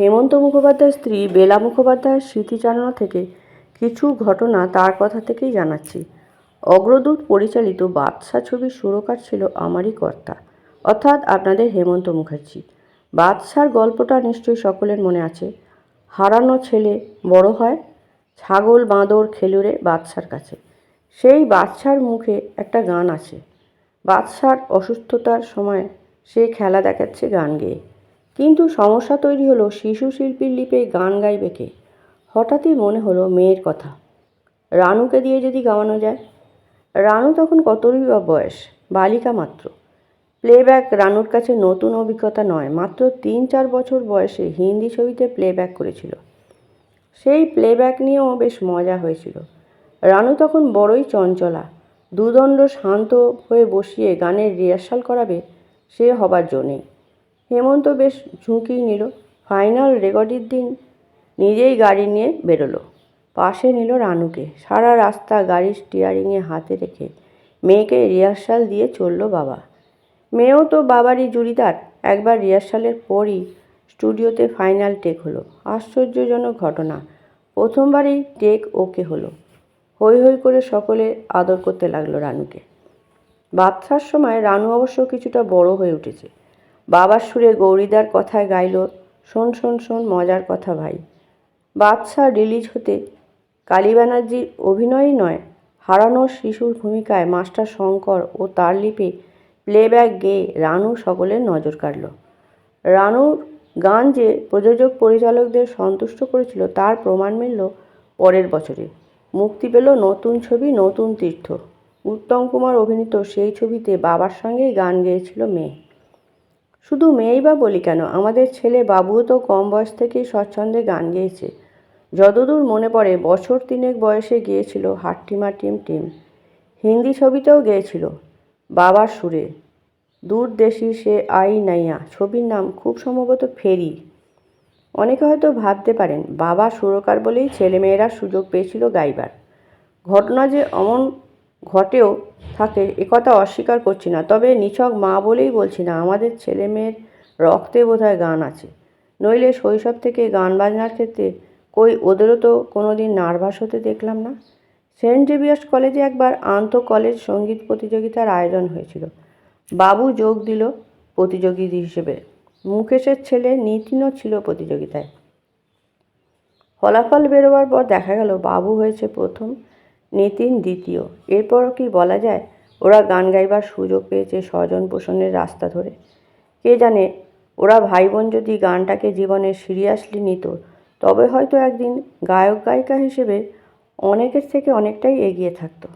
হেমন্ত মুখোপাধ্যায়ের স্ত্রী বেলা মুখোপাধ্যায়ের স্মৃতিচারণা থেকে কিছু ঘটনা তার কথা থেকেই জানাচ্ছি। অগ্রদূত পরিচালিত বাদশা ছবির সুরকার ছিল আমারই কর্তা। অর্থাৎ আপনাদের হেমন্ত মুখার্জি। বাদশার গল্পটা নিশ্চয়ই সকলের মনে আছে। হারানো ছেলে বড় হয়, ছাগল বাঁদর খেলুড়ে বাদশার কাছে। সেই বাদশার মুখে একটা গান আছে। বাদশার অসুস্থতার সময় সে খেলা দেখাচ্ছে গান গেয়ে। কিন্তু সমস্যা তৈরি হলো শিশু শিল্পীর লিপে গান গাইবে কে? হঠাৎই মনে হলো মেয়ের কথা। রানুকে দিয়ে যদি গাওয়ানো যায়? রানু তখন কতই বা বয়স? বালিকা মাত্র। প্লেব্যাক রানুর কাছে নতুন অভিজ্ঞতা নয়, মাত্র তিন চার বছর বয়সে হিন্দি ছবিতে প্লেব্যাক করেছিল। সেই প্লেব্যাক নিয়েও বেশ মজা হয়েছিল। রানু তখন বড়ই চঞ্চলা, দুদণ্ড শান্ত হয়ে বসিয়ে গানের রিহার্সাল করাবে সে হবার জো নেই। হেমন্ত বেশ ঝুঁকি নিল। ফাইনাল রেকর্ডের দিন নিজেই গাড়ি নিয়ে বেরোলো। পাশে নিল রানুকে। সারা রাস্তা গাড়ির স্টিয়ারিংয়ে হাতে রেখে মেয়েকে রিহার্সাল দিয়ে চলল বাবা। মেয়েও তো বাবারই জুড়িদার। একবার রিহার্সালের পরই স্টুডিওতে ফাইনাল টেক হলো। আশ্চর্যজনক ঘটনা। প্রথমবারেই টেক ওকে হলো। হৈ হৈ করে সকলে আদর করতে লাগল রানুকে। বাচ্চার সময় রানু অবশ্য কিছুটা বড় হয়ে উঠেছে। বাবার সুরে গৌরীদার কথায় গাইল, শোন শোন শোন, মজার কথা ভাই। বাদশা রিলিজ হতে কালী ব্যানার্জির অভিনয়ই নয়, হারানো শিশুর ভূমিকায় মাস্টার শঙ্কর ও তার লিপে প্লেব্যাক গেয়ে রানু সকলের নজর কাড়ল। রানুর গান যে প্রযোজক পরিচালকদের সন্তুষ্ট করেছিল, তার প্রমাণ মিলল পরের বছরে। মুক্তি পেল নতুন ছবি, নতুন তীর্থ। উত্তম কুমার অভিনীত সেই ছবিতে বাবার সঙ্গেই গান গেয়েছিল মেয়ে। শুধু মেয়েই বা বলি কেন? আমাদের ছেলে বাবুও তো কম বয়স থেকেই স্বচ্ছন্দে গান গেয়েছে। যতদূর মনে পড়ে, বছর তিনেক বয়সে গিয়েছিল হাট্টিমা টিম টিম। হিন্দি ছবিতেও গেয়েছিল, বাবার সুরে। দূর দেশি সে আই নাইয়া, ছবির নাম খুব সম্ভবত ফেরি। অনেকে হয়তো ভাবতে পারেন, বাবা সুরকার বলেই ছেলেমেয়েরা সুযোগ পেয়েছিল গাইবার। ঘটনা যে অমন ঘটেও থাকে একথা অস্বীকার করছি না। তবে নিছক মা বলেই বলছি না, আমাদের ছেলে মেয়ের রক্তে বোধহয় গান আছে। নইলে শৈশব থেকে গান বাজনার ক্ষেত্রে কই ওদেরও তো কোনো দিন নার্ভাস হতে দেখলাম না। সেন্ট জেভিয়ার্স কলেজে একবার আন্ত কলেজ সংগীত প্রতিযোগিতার আয়োজন হয়েছিল। বাবু যোগ দিল প্রতিযোগী হিসেবে। মুকেশের ছেলে নিতিনও ছিল প্রতিযোগিতায়। ফলাফল বেরোবার পর দেখা গেল বাবু হয়েছে প্রথম। নিতিন দ্বিতীয়। এরপরও কি বলা যায়, ওরা গান গাইবার সুযোগ পেয়েছে স্বজন পোষণের রাস্তা ধরে। কে জানে, ওরা ভাই বোন যদি গানটাকে জীবনে সিরিয়াসলি নিত, তবে হয়তো একদিন গায়ক গায়িকা হিসেবে অনেকের থেকে অনেকটাই এগিয়ে থাকতো।